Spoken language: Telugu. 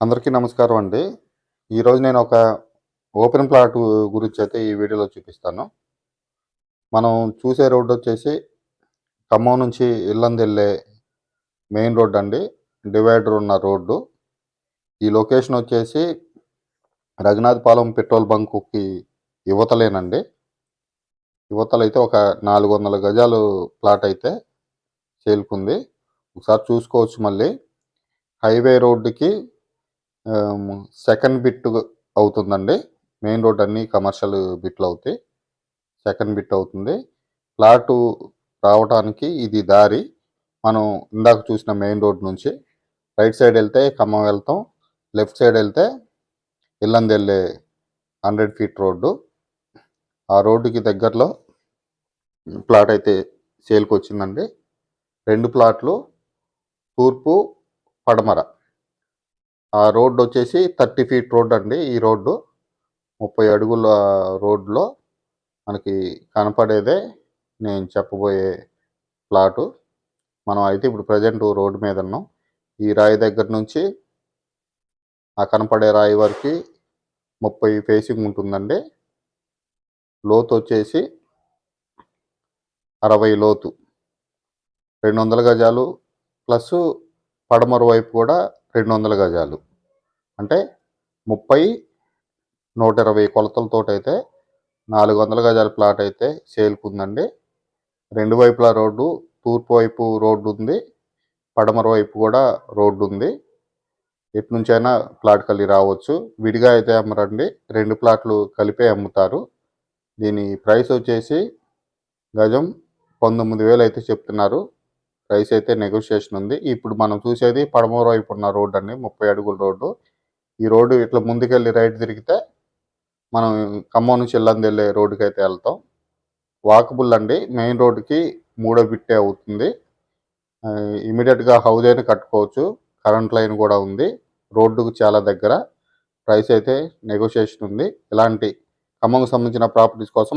అందరికీ నమస్కారం అండి. ఈరోజు నేను ఒక ఓపెన్ ప్లాట్ గురించి అయితే ఈ వీడియోలో చూపిస్తాను. మనం చూసే రోడ్డు వచ్చేసి ఖమ్మం నుంచి ఇల్లంది వెళ్ళే మెయిన్ రోడ్ అండి. డివైడర్ ఉన్న రోడ్డు. ఈ లొకేషన్ వచ్చేసి రఘునాథపాలెం పెట్రోల్ బంకుకి యువతలేనండి యువతలు అయితే ఒక నాలుగు వందల గజాలు ప్లాట్ అయితే చేలుకుంది ఒకసారి చూసుకోవచ్చు మళ్ళీ. హైవే రోడ్డుకి సెకండ్ బిట్ అవుతుందండి. మెయిన్ రోడ్ అన్ని కమర్షియల్ బిట్లు అవుతాయి. సెకండ్ బిట్ అవుతుంది. ప్లాటు రావడానికి ఇది దారి. మనం ఇందాక చూసిన మెయిన్ రోడ్ నుంచి రైట్ సైడ్ వెళ్తే ఖమ్మం వెళ్తాం. లెఫ్ట్ సైడ్ వెళ్తే ఇల్లంది వెళ్ళే హండ్రెడ్ ఫీట్ రోడ్డు ఆ రోడ్డుకి దగ్గరలో ప్లాట్ అయితే సేల్కి వచ్చిందండి రెండు ప్లాట్లు తూర్పు పడమర. ఆ రోడ్డు వచ్చేసి థర్టీ ఫీట్ రోడ్ అండి. ఈ రోడ్డు ముప్పై అడుగుల రోడ్లో మనకి కనపడేదే నేను చెప్పబోయే ప్లాటు. మనం అయితే ఇప్పుడు ప్రజెంట్ రోడ్డు మీద ఉన్నాం. ఈ రాయి దగ్గర నుంచి ఆ కనపడే రాయి వరకు ముప్పై ఫేసింగ్ ఉంటుందండి. లోతు వచ్చేసి అరవై లోతు. రెండు వందల గజాలు ప్లస్ పడమర వైపు కూడా రెండు వందల గజాలు. అంటే ముప్పై నూట ఇరవై కొలతలతోటైతే నాలుగు వందల గజాల ప్లాట్ అయితే సేల్కి ఉందండి రెండు వైపులా రోడ్డు తూర్పు వైపు రోడ్డు ఉంది పడమర వైపు కూడా రోడ్డు ఉంది ఎటు నుంచైనా ప్లాట్ కలిగి రావచ్చు. విడిగా అయితే అమ్మరండి. రెండు ప్లాట్లు కలిపే అమ్ముతారు. దీని ప్రైస్ వచ్చేసి గజం పంతొమ్మిది వేలు అయితే చెప్తున్నారు. ప్రైస్ అయితే నెగోషియేషన్ ఉంది. ఇప్పుడు మనం చూసేది పడమర వైపు ఉన్న రోడ్డు అండి. ముప్పై అడుగుల రోడ్డు. ఈ రోడ్డు ఇట్లా ముందుకెళ్ళి రైట్ తిరిగితే మనం ఖమ్మం నుంచి ఇల్లంది వెళ్ళే రోడ్డుకి అయితే వెళ్తాం. వాకబుల్ అండి. మెయిన్ రోడ్డుకి మూడో బిట్టే అవుతుంది. ఇమీడియట్గా హౌస్ అయినా కట్టుకోవచ్చు. కరెంట్ లైన్ కూడా ఉంది. రోడ్డుకు చాలా దగ్గర. ప్రైస్ అయితే నెగోషియేషన్ ఉంది. ఇలాంటి ఖమ్మంకు సంబంధించిన ప్రాపర్టీస్ కోసం